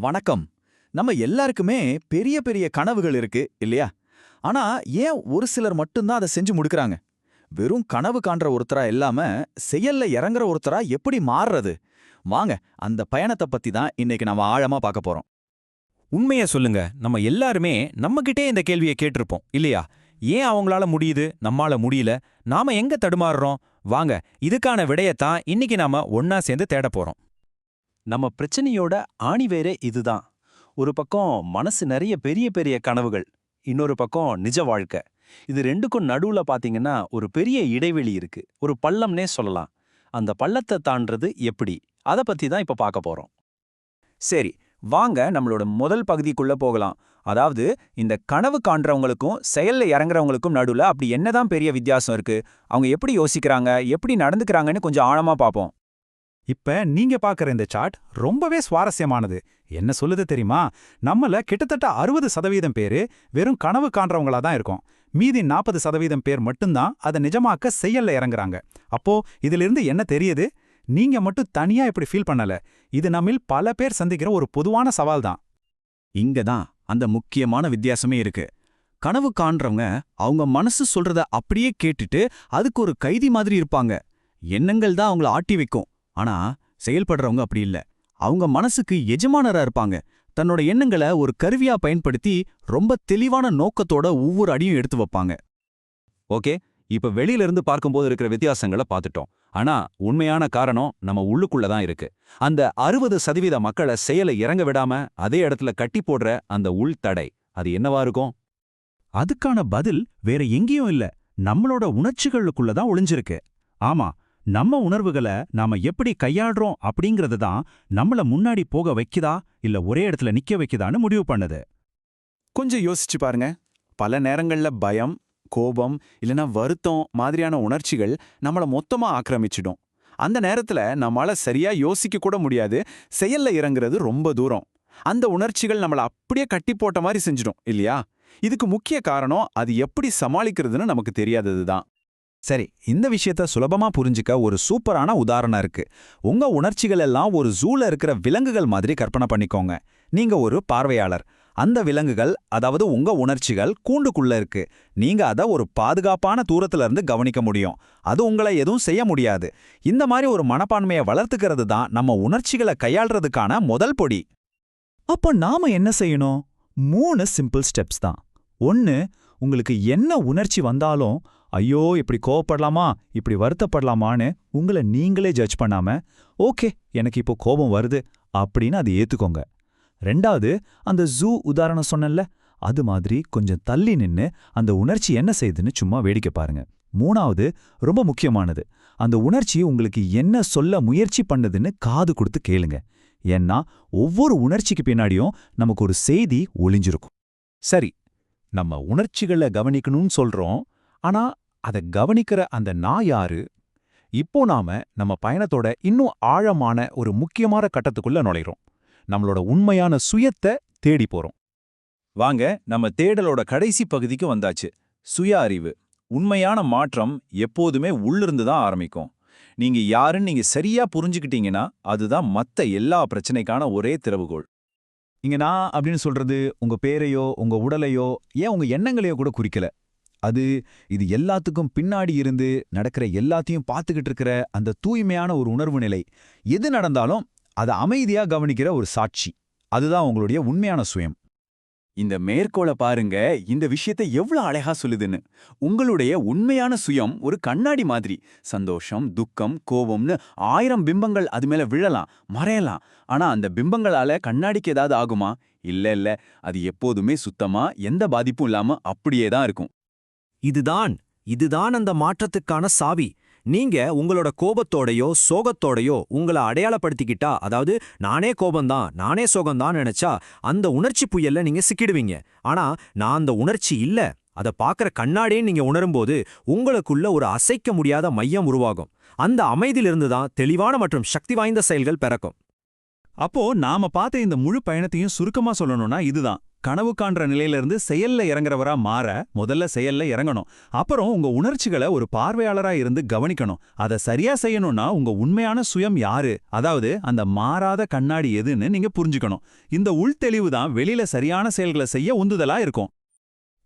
வணக்கம். நம்ம எல்லாருக்குமே பெரிய பெரிய கனவுகள் இருக்கு இல்லையா? ஆனா ஏன் ஒரு சிலர் மட்டும்தான் அதை செஞ்சு முடிக்கிறாங்க? வெறும் கனவு காண்ற ஒருத்தரா இல்லாம செயல்ல இறங்குற ஒருத்தரா எப்படி மாறுறது? வாங்க அந்த பயணத்தை பத்தி தான் இன்னைக்கு நம்ம ஆழமா பார்க்க போறோம். உண்மைய சொல்லுங்க. நம்ம எல்லாருமே நம்மகிட்டே இந்த கேள்வியை கேட்டிருப்போம் இல்லையா? ஏன் அவங்களால முடியுது? நம்மால முடியல. நாம எங்க தடுமாறுறோம்? வாங்க இதுக்கான விடையத்தான் இன்னைக்கு நாம ஒன்னா சேர்ந்து தேட போறோம். நம்ம பிரச்சனையோட ஆணிவேரே இதுதான். ஒரு பக்கம் மனசு நிறைய பெரிய பெரிய கனவுகள் இன்னொரு பக்கம் நிஜ வாழ்க்கை. இது ரெண்டுக்கும் நடுவுல பாத்தீங்கன்னா ஒரு பெரிய இடைவெளி இருக்கு. ஒரு பள்ளம்னே சொல்லலாம். அந்த பள்ளத்தை தாண்டது எப்படி? அத பத்தி தான் இப்ப பார்க்க போறோம். சரி வாங்க நம்மளோட முதல் பகுதிக்குள்ள போகலாம். அதாவது இந்த கனவு காண்றவங்களுக்கும் செயல்ல இறங்குறவங்களுக்கும் நடுவுல அப்படி என்னதான் பெரிய வித்தியாசம் இருக்கு? அவங்க எப்படி யோசிக்கிறாங்க? எப்படி நடந்துக்கிறாங்கன்னு கொஞ்சம் ஆழமா பார்ப்போம் இப்ப நீங்க பாக்குற இந்த சார்ட் ரொம்பவே சுவாரஸ்யமானது. என்ன சொல்லுது தெரியுமா? நம்மள கிட்டத்தட்ட அறுபது சதவீதம் பேரு வெறும் கனவு காண்றவங்களா தான் இருக்கும். மீதி நாற்பது சதவீதம் பேர் மட்டும்தான் அதை நிஜமாக்க செயல்ல இறங்குறாங்க. அப்போ இதிலிருந்து என்ன தெரியுது? நீங்க மட்டும் தனியா இப்படி ஃபீல் பண்ணல. இது நம்மில் பல பேர் சந்திக்கிற ஒரு பொதுவான சவால் தான். இங்க தான் அந்த முக்கியமான வித்தியாசமே இருக்கு. கனவு காண்றவங்க அவங்க மனசு சொல்றத அப்படியே கேட்டுட்டு அதுக்கு ஒரு கைதி மாதிரி இருப்பாங்க. எண்ணங்கள் தான் அவங்கள ஆட்டி வைக்கும். ஆனா செயல்படுறவங்க அப்படி இல்ல. அவங்க மனசுக்கு எஜமானரா இருப்பாங்க. தன்னோட எண்ணங்களை ஒரு கருவியா பயன்படுத்தி ரொம்ப தெளிவான நோக்கத்தோட ஒவ்வொரு அடியும் எடுத்து வைப்பாங்க. ஓகே இப்ப வெளியில இருந்து பார்க்கும்போது இருக்கிற வித்தியாசங்களை பார்த்துட்டோம். ஆனா உண்மையான காரணம் நம்ம உள்ளுக்குள்ள தான் இருக்கு. அந்த அறுபது சதவீத மக்களை செயலை இறங்க விடாம அதே இடத்துல கட்டி போடுற அந்த உள் தடை அது என்னவா இருக்கும்? அதுக்கான பதில் வேற எங்கேயும் இல்ல. நம்மளோட உணர்ச்சிகளுக்குள்ள தான் ஒளிஞ்சிருக்கு. ஆமா நம்ம உணர்வுகளை நாம எப்படி கையாடுறோம் அப்படிங்கிறது தான் நம்மள முன்னாடி போக வைக்குதா இல்ல ஒரே இடத்துல நிக்க வைக்குதான்னு முடிவு பண்ணுது. கொஞ்சம் யோசிச்சு பாருங்க. பல நேரங்கள்ல பயம் கோபம் இல்லனா வருத்தம் மாதிரியான உணர்ச்சிகள் நம்மள மொத்தமா ஆக்கிரமிச்சிடும். அந்த நேரத்துல நம்மளால் சரியா யோசிக்க கூட முடியாது. செயல்ல இறங்குறது ரொம்ப தூரம். அந்த உணர்ச்சிகள் நம்மள அப்படியே கட்டி போட்ட மாதிரி செஞ்சிடும் இல்லையா? இதுக்கு முக்கிய காரணம் அது எப்படி சமாளிக்கிறதுன்னு நமக்கு தெரியாதது தான். சரி இந்த விஷயத்த சுலபமா புரிஞ்சுக்க ஒரு சூப்பரான உதாரணம் இருக்கு. உங்க உணர்ச்சிகள் எல்லாம் ஒரு ஜூல இருக்கிற விலங்குகள் மாதிரி கற்பனை பண்ணிக்கோங்க. நீங்க ஒரு பார்வையாளர். அந்த விலங்குகள் அதாவது உங்க உணர்ச்சிகள் கூண்டுக்குள்ள இருக்கு. நீங்க அத ஒரு பாதுகாப்பான தூரத்துல இருந்து கவனிக்க முடியும். அது உங்களை எதுவும் செய்ய முடியாது. இந்த மாதிரி ஒரு மனப்பான்மையை வளர்த்துக்கிறது தான் நம்ம உணர்ச்சிகளை கையாள்றதுக்கான முதல் பொடி. அப்போ நாம என்ன செய்யணும்? மூணு சிம்பிள் ஸ்டெப்ஸ் தான். ஒன்னு உங்களுக்கு என்ன உணர்ச்சி வந்தாலும் ஐயோ இப்படி கோவப்படலாமா? இப்படி வருத்தப்படலாமான்னு உங்களை நீங்களே ஜட்ஜ் பண்ணாம ஓகே எனக்கு இப்போ கோபம் வருது அப்படின்னு அதை ஏத்துக்கோங்க. ரெண்டாவது அந்த ஜூ உதாரணம் சொன்னேன்ல அது மாதிரி கொஞ்சம் தள்ளி நின்னு அந்த உணர்ச்சி என்ன செய்யுதுன்னு சும்மா வேடிக்கை பாருங்க. மூணாவது ரொம்ப முக்கியமானது அந்த உணர்ச்சி உங்களுக்கு என்ன சொல்ல முயற்சி பண்ணுதுன்னு காது கொடுத்து கேளுங்க. ஏன்னா ஒவ்வொரு உணர்ச்சிக்கு பின்னாடியும் நமக்கு ஒரு செய்தி ஒளிஞ்சிருக்கும். சரி நம்ம உணர்ச்சிகளை கவனிக்கணும்னு சொல்றோம் ஆனா அதை கவனிக்கிற அந்த நான் யாரு? இப்போ நாம நம்ம பயணத்தோட இன்னும் ஆழமான ஒரு முக்கியமான கட்டத்துக்குள்ள நுழைறோம் நம்மளோட உண்மையான சுயத்தை தேடி போறோம். வாங்க நம்ம தேடலோட கடைசி பகுதிக்கு வந்தாச்சு. சுய அறிவு. உண்மையான மாற்றம் எப்போதுமே உள்ளிருந்து தான் ஆரம்பிக்கும். நீங்க யாருன்னு நீங்க சரியா புரிஞ்சுக்கிட்டீங்கன்னா அதுதான் மத்த எல்லா பிரச்சனைக்கான ஒரே திறவுகோள். இங்க நான் அப்படின்னு சொல்றது உங்க பேரையோ உங்க உடலையோ ஏன் உங்க எண்ணங்களையோ கூட குறிக்கல. அது இது எல்லாத்துக்கும் பின்னாடி இருந்து நடக்கிற எல்லாத்தையும் பார்த்துக்கிட்டு இருக்கிற அந்த தூய்மையான ஒரு உணர்வு நிலை. எது நடந்தாலும் அதை அமைதியா கவனிக்கிற ஒரு சாட்சி. அதுதான் உங்களுடைய உண்மையான சுயம். இந்த மேற்கோளை பாருங்க இந்த விஷயத்தை எவ்வளவு அழகா சொல்லுதுன்னு. உங்களுடைய உண்மையான சுயம் ஒரு கண்ணாடி மாதிரி. சந்தோஷம் துக்கம் கோபம்னு ஆயிரம் பிம்பங்கள் அது மேல விழலாம் மறையலாம். ஆனா அந்த பிம்பங்களால கண்ணாடிக்கு ஏதாவது ஆகுமா? இல்ல இல்ல. அது எப்போதுமே சுத்தமா எந்த பாதிப்பும் இல்லாம அப்படியே தான் இருக்கும். இதுதான் இதுதான் அந்த மாற்றத்துக்கான சாவி. நீங்க உங்களோட கோபத்தோடையோ சோகத்தோடையோ உங்களை அடையாளப்படுத்திக்கிட்டா அதாவது நானே கோபந்தான் நானே சோகம்தான் நினைச்சா அந்த உணர்ச்சி புயல்ல நீங்க சிக்கிடுவீங்க. ஆனா நான் அந்த உணர்ச்சி இல்ல. அதை பார்க்குற கண்ணாடியே நீங்க உணரும்போது உங்களுக்குள்ள ஒரு அசைக்க முடியாத மையம் உருவாகும். அந்த அமைதியிலிருந்து தான் தெளிவான மற்றும் சக்தி வாய்ந்த செயல்கள் பிறக்கும். அப்போ நாம பார்த்த இந்த முழு பயணத்தையும் சுருக்கமா சொல்லணும்னா இதுதான். கனவு காண்ற நிலையிலிருந்து செயல்ல இறங்குறவரா மாற முதல்ல செயல்ல இறங்கணும். அப்புறம் உங்க உணர்ச்சிகளை ஒரு பார்வையாளரா இருந்து கவனிக்கணும். அதை சரியா செய்யணும்னா உங்க உண்மையான சுயம் யாரு? அதாவது அந்த மாறாத கண்ணாடி எதுன்னு நீங்க புரிஞ்சுக்கணும். இந்த உள்தெளிவு தான் வெளியில சரியான செயல்களை செய்ய உந்துதலா இருக்கும்.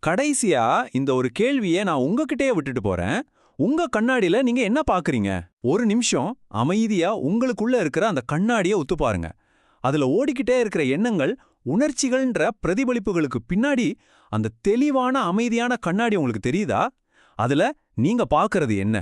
கடைசியா இந்த ஒரு கேள்வியை நான் உங்ககிட்டயே விட்டுட்டு போறேன். உங்க கண்ணாடியில நீங்க என்ன பாக்குறீங்க? ஒரு நிமிஷம் அமைதியா உங்களுக்குள்ள இருக்கிற அந்த கண்ணாடியை ஒத்து பாருங்க. அதுல ஓடிக்கிட்டே இருக்கிற எண்ணங்கள் உணர்ச்சிகள்ன்ற பிரதிபலிப்புகளுக்கு பின்னாடி அந்த தெளிவான அமைதியான கண்ணாடி உங்களுக்கு தெரியுதா? அதுல நீங்க பாக்குறது என்ன?